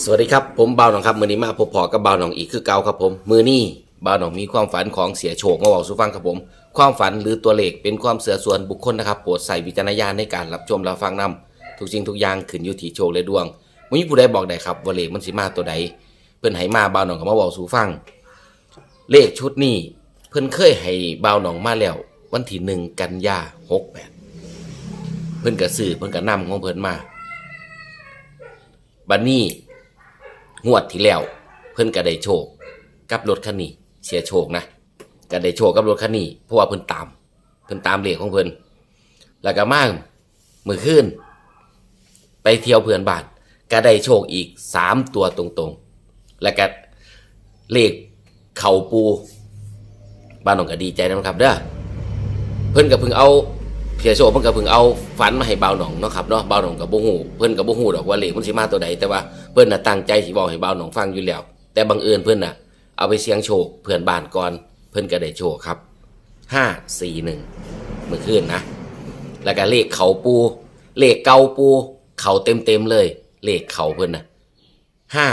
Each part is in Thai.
สวัสดีครับผมบ่าวหนองครับมือนี้มาพบพอกับบ่าวหนองอีกคือเก่าครับผมมือนี้บ่าวหนองมีความฝันของเสียโชคมาบอกสู่ฟังครับผม ความฝันหรือตัวเลขเป็นความเสื่อส่วนบุคคลนะครับโปรดใส่วิจารณญาณในการรับชมรับฟังนํทุกสิ่งทุกอย่างขึ้นอยู่ที่โชคและดวงมึงมีผู้ใดบอกได้ครับว่าเลขมันสิมาตัวใดเพิ่อนให้มาบ่าวหนองก็มาบอกสู่ฟัง เลขชุดนี้เพิ่อนเคยให้บ่าวหนองมาแล้ววันที่หนึ่งกันยาหกแปดเพิ่อนก็ซื้อเพิ่อนก็นำของเพิ่นมาบัดนี้ งวดที่แล้ว เพิ่นก็ได้โชค กับรถคันนี้ เสียโชคนะก็ได้โชคกับรถคันนี้เพราะว่าเพิ่นตาม เพิ่นตามเลขของเพิ่นแล้วก็มามื้อคืนไปเที่ยวเพื่อนบ้านก็ได้โชคอีกสามตัวตรงๆ แล้วก็เลขเข่าปู บ้านน้องก็ดีใจนะครับเด้อเพิ่นก็เพิ่งเอาเสียโชคเพิ่นก็เพิ่งเอาฝันมาให้บ่าวหนองเนาะครับเนาะบ่าวหนองก็บ่ฮู้เพิ่นก็บ่ฮู้ดอกว่าเลขมันสิมาตัวใดแต่ว่า เพื่อนน่ะตั้งใจสิบอกให้บ่าวหนองฟังอยู่แล้ว แต่บังเอิญเพื่อนน่ะ เอาไปเสียงโชคเพื่อนบ้านก่อน เพื่อนก็ได้โชคครับห้าสี่หนึ่งเมื่อคืนนะ แล้วก็เลขเขาปู เลขเกาปู เขาเต็มเต็มเลย เลขเขาเพื่อนน่ะห้า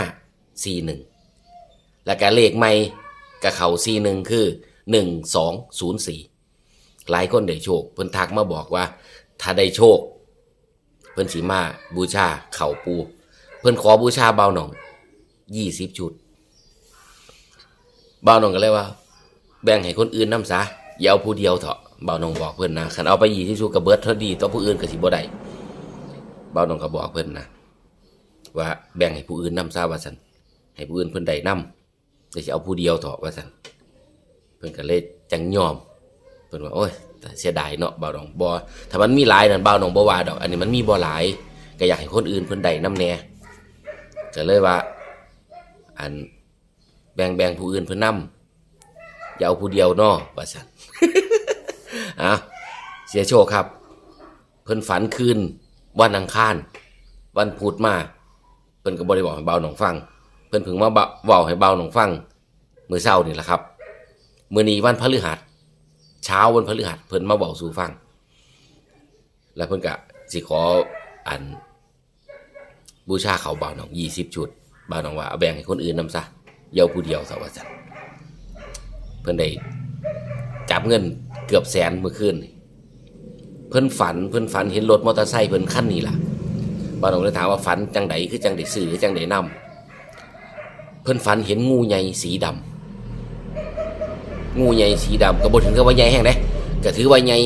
สี่หนึ่งแล้วก็เลขไม่กับเขาสี่หนึ่งคือหนึ่งสองศูนย์สี่หลายคนได้โชค เพื่อนทักมาบอกว่า ถ้าได้โชค เพื่อนสีมาบูชาเขาปู เพื่อนขอบูชาเบาหนองยี่สิบชุด เบาหนองก็เลยว่า แบ่งให้คนอื่นน้ำซะอย่าเอาผู้เดียวเถอะเบาหนองบอกเพื่อนนะขันเอาไปยี่สิบชุดกับเบิร์ดเท่าดีต่อผู้อื่นก็สิบ่ได้เบาหนองก็บอกเพื่อนนะว่าแบ่งให้ผู้อื่นน้ำซะว่าสันให้ผู้อื่นเพื่อนได้น้ำแต่จะเอาผู้เดียวเถอะว่าสันเพื่อนก็เลยจังยอมเพิ่อนว่าโอ้ยแต่เสียดายเนาะเบาหนองบ่ถ้ามันมีหลายนั่นเบาหนองบ่ว่าดอก อันนี้มันมีบ่หลายก็อยากให้คนอื่นเพิ่อนได้นํแน่ ก็เลยว่า อันแบ่งแบ่งผู้อื่นเพิ่นนํอย่าเอาผู้เดียวเนาะว่าซั่นอะเสียโชคครับ เพิ่นฝันคืนวันอังคารวันพุธมาเพิ่นก็บ่ได้บอกให้เบาหนองฟัง เพิ่นเพิ่งมาเว้าให้เบาหนองฟังมื้อเช้านี่แหละครับมื้อนี้วันพฤหัสเช้าวันพฤหัสเพิ่นมาเบอกสู่ฟัง แล้วเพิ่นก็สิขออัน บูชาเขาบ่าวหนองยี่สิบชุดบ่าวหนองว่าเอาแบ่งให้คนอื่นนำซะเยาผู้เดียวซะว่าซั่นเพิ่นได้จับเงินเกือบแสนเมื่อคืนเพิ่นฝันเพิ่นฝันเห็นรถมอเตอร์ไซค์เพิ่นคันนี้ล่ะบ่าวหนองเลยถามว่าฝันจังใดคือจังไดซื้อคือจังไดนำเพิ่นฝันเห็นงูใหญ่สีดำงูใหญ่สีดำก็บ่ถึงกับว่าใหญ่แห้งเด้ก็ถือว่าใหญ่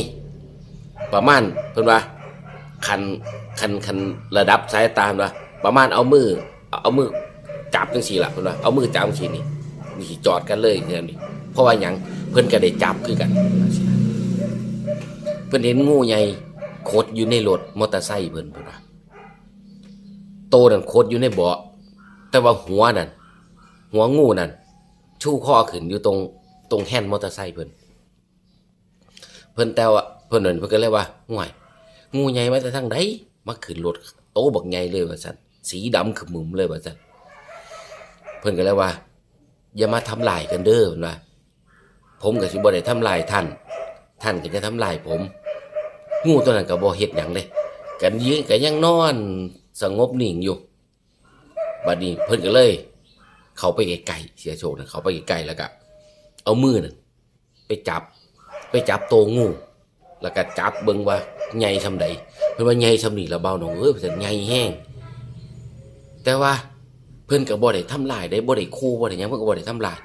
ประมาณเพิ่นว่าคันคันคันระดับสายตาเพิ่นว่า ประมาณเอามือ เอามือจับจังซี่ละเพิ่นว่าเอามือจับจังซี่นี่นี่สิจอดกันเลยเนี่ยนี่เพราะว่าหยังเพิ่นก็ได้จับคือกัน เพิ่นเห็นงูใหญ่โคดอยู่ในรถมอเตอร์ไซค์เพิ่นเพิ่นว่าโตนั่นโคดอยู่ในเบาะแต่ว่าหัวนั่นหัวงูนั่นชูคอขึ้นอยู่ตรงตรงแฮนด์มอเตอร์ไซค์เพิ่นเพิ่นแต่ว่าเพิ่นนั่นเพิ่นก็เลยว่าห่วยงูใหญ่มาแต่ทางใดมาขึ้นรถโตบักใหญ่เลยว่าซั่น สีดำขมึมเลยว่าซั่นเพิ่นก็เลยว่า อย่ามาทำลายกันเด้อเพิ่นว่าผมก็สิบ่ได้ทำลายท่าน ท่านก็จะทำลายผม งูตัวนั้นก็บ่เฮ็ดหยังเลยกันยืนก็ยังนอนสงบนิ่งอยู่บัดนี้เพิ่นก็เลย เขาไปไกลๆเสียโชคนะเขาไปไกลๆแล้วก็เอามือนั่นไปจับ ไปจับโตวงู แล้วก็จับเบิ่งว่าใหญ่ซำใดเพิ่นว่าใหญ่ซำนี้ละเบาหนองเอ้ยเพิ่นใหญ่แห้ง แต่ว่าเพิ่นก็บ่ได้ทำลายได้บ่ได้คู่บ่ได้หยังเพิ่นก็บ่ได้ทำลาย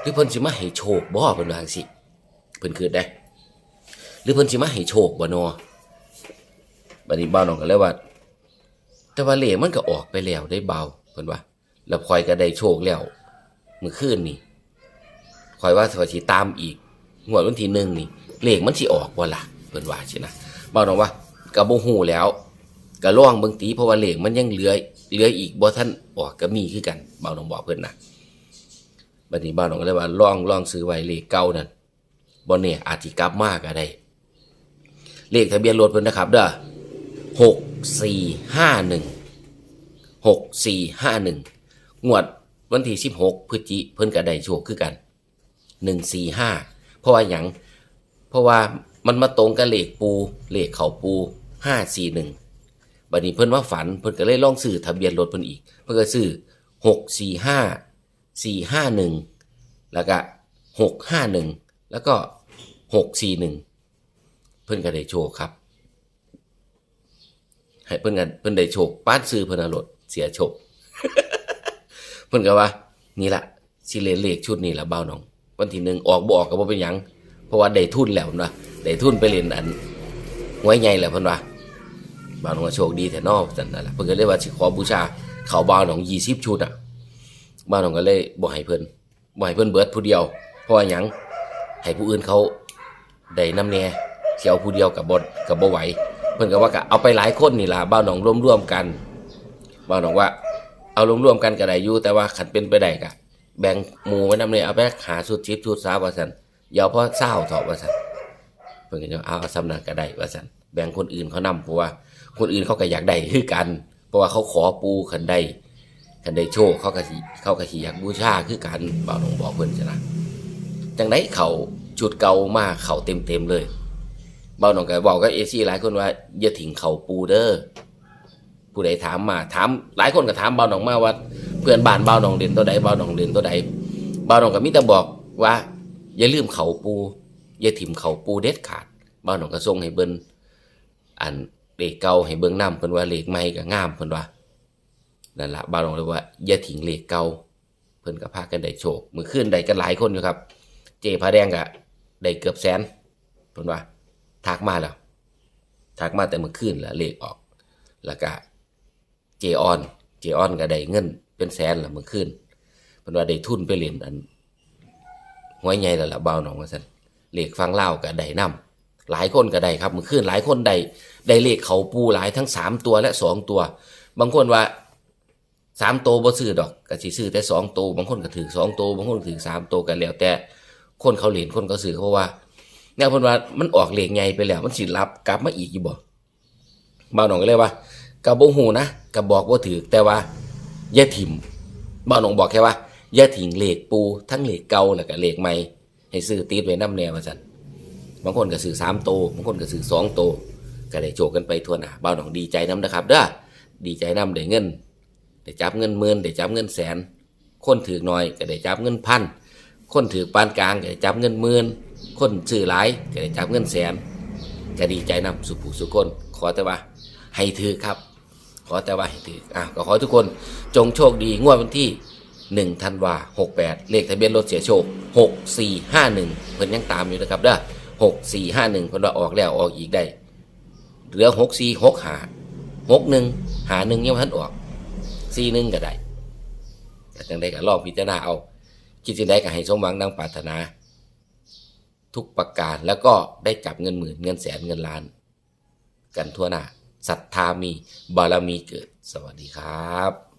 หรือเพิ่นสิมาให้โชคบ่เพิ่นว่าจังซี่เพิ่นคิดได้หรือเพิ่นสิมาให้โชคบ่เนาะบัดนี้เบาหนองก็เลยว่า แต่ว่าเลขมันก็ออกไปแล้วได้เบาเพิ่นว่า แล้วคอยก็ได้โชคแล้วมื้อคืนนี่คอยว่าสวัสดีตามอีกงวดวันที่หนึ่งนี่เลขมันสิออกบ่ล่ะเพิ่นว่าสินะบอกน้องว่าก็บ่ฮู้แล้ว ก็ลองเบิ่งตีเพราะว่าเลขมันยังเหลือเหลืออีกบ่ทันออกก็มีคือกันบ่าวน้องบอกเพิ่นนะบัดนี้บ่าวน้องก็เลยว่าลองลองซื้อไว้เลขเก่านั่นบ่แน่อาจสิกลับมาก็ได้เลขทะเบียนรถเพิ่นนะครับเด้อ6451 6451งวดวันที่สิบหกพฤศจิเพิ่นก็ได้โชคคือกันหนึ่งสี่ห้าเพราะว่าหยังเพราะว่ามันมาตรงกับเลขปูเลขเขาปูห้าสี่หนึ่ง บัดนี้เพิ่นว่าฝันเพิ่นก็เลยลองซื้อทะเบียนรถเพิ่นอีก เพิ่นก็ซื้อหกสี่ห้าสี่ห้าหนึ่งแล้วก็หกห้าหนึ่งแล้วก็หกสี่หนึ่งเพิ่นก็ได้โชคครับ ให้เพิ่นกันเพิ่นได้โชคป้านซื้อเพิ่นเอารถเสียโชคเพิ่นก็ว่า นี่ละสิเลนเลขชุดนี้ละเบ้าน้องวันที่หนึ่งออกบ่ออกก็บ่เป็นหยังเพราะว่าได้ทุนแล้วนะได้ทุนไปเล่นอันหวยใหญ่แล้วเพิ่นว่า บ้าน้องว่าโชคดีแท้เนอกจังนั่นล่ะเพิ่นก็เลยว่าสิขอบูชาเขาบ้าวน้อง20ชุดอะบ้าวน้องก็เลยบ่ให้เพิ่นบ่ให้เพิ่นเบิดผู้เดียวเพราะว่าหยังให้ผู้อื่นเขาได้น้ำแน่สิเอาผู้เดียวก็บ่ก็บ่ไหวเพิ่นก็ว่าก็เอาไปหลายคนนี่ล่ะบ้าวน้องร่วมๆกันบ้าวน้องว่า เอาร่วมๆกันก็ได้อยู่แต่ว่าขันเป็นไปได้ก็แบ่งหมู่ไว้นำเลยเอาไปหาชุดชิปชุดซาว่าซั่นอย่าเอเพราะเศร้าเถอะว่าซั่นเพิ่นก็จะเอาเอาสำนักก็ได้ว่าซั่นแบ่งคนอื่นเขานํเพราะว่า คนอื่นเขาก็อยากได้คือกัน เพราะว่าเขาขอปูคันได้คันได้โชคเขาก็สิเขาก็สิอยากบูชาคือกันบ่าวน้องบอกเพิ่นซะนะจังไดเขาชุดเก่ามาเขาเต็มๆเลยบ่าวน้องก็บอกกับเอซี่หลายคนว่าอย่าทิ้งเขาปูเด้อผู้ใดถามมาถามหลายคนก็ถามเบาวหนองมาว่า เพื่อนบ้านเบาวหนองเด่นตัวใดเบาวหนองเด่นตัวใดเบาวหนองก็มีแต่บอกว่า อย่าลืมเขาปูอย่าถิ่มเขาปูเด็ดขาดเบาหนองก็ส่งให้เบิ่นอัน เลขเก่าให้เบิ่งนํเพิ่นว่าเลขใหม่ก็งามเพิ่นว่านั่นละบาหนองเลยว่าอย่าทิ้งเลขเก่าเพิ่นก็พากันได้โชคมื้อคืนได้กันหลายคนอยู่ครับ เจพาแดงก็ได้เกือบแสนเพิ่นว่าทักมาแล้วทักมาแต่มื่อคืนแล้วเลขออก แล้วก็เจออนเจออนก็ได้เงิน เป็นแสนละมื่อคืนเพิ่นว่าได้ทุนไปเล่นอันหวใหญ่แล้วล่ะเบาหนองว่าซั่นเลขฟังเล่าก็ได้นํ หลายคนก็ได้ครับมื่อคืนหลายคนได้ได้เลขเขาปูหลายทั้งสามตัวและสองตัว บางคนว่าสามตัวบ่ซื้อดอกก็สิซื้อแต่สองตัว บางคนก็ถือสองตัว บางคนถือสามตัวกันแล้ว แต่คนเขาเล่นคนเขาซื้อเขาะว่าแนวเพิ่นว่ามันออกเลขใหญ่ไปแล้ว มันสิรับกลับมาอีกอยู่บ่เบาหนองก็เลยว่ากับบ่ฮู้นะกับบอกว่าถือแต่ว่าอย่าถิ่มบ้านหนองบอกแค่ว่าอย่าถิ่งเลขปูทั้งเลขเก่าแล้วก็เลขใหม่ให้ซื้อติดไว้นำแนวว่าซั่น บางคนก็ซื้อ3โตบางคนก็ซื้อ2โตก็ได้โจกกันไปทั่วหน้าบ้าหนองดีใจนํนะครับเด้อดีใจนํได้เงินได้จับเงินหมื่นได้จับเงินแสน คนถือน้อยก็ได้จับเงินพันคนถือปานกลางก็ได้จับเงินหมื่นคนซื้อหลายก็ได้จับเงินแสนก็ดีใจนํสุผู้สุคนขอแต่ว่า ให้ถือครับ ขอแต่ว่าให้ถืออะก็ขอทุกคนจงโชคดีงวดวันที่1ธันวา68 เลขทะเบียนรถเสียโชค 6451 เพิ่นยังตามอยู่นะครับเด้อ 6451เพิ่นว่าออกแล้วออกอีกได้ เหลือ64 6หกหา61หนึ่งหา1ยังบ่ทันออก41ก็ได้แต่จังได้ก็ลองพิจารณาเอาคิดสิได้ก็ให้สมหวังดังปรารถนา ทุกประการแล้วก็ได้จับเงินหมื่นเงินแสนเงินล้าน กันทั่วหน้าศรัทธามีบารมีเกิด สวัสดีครับ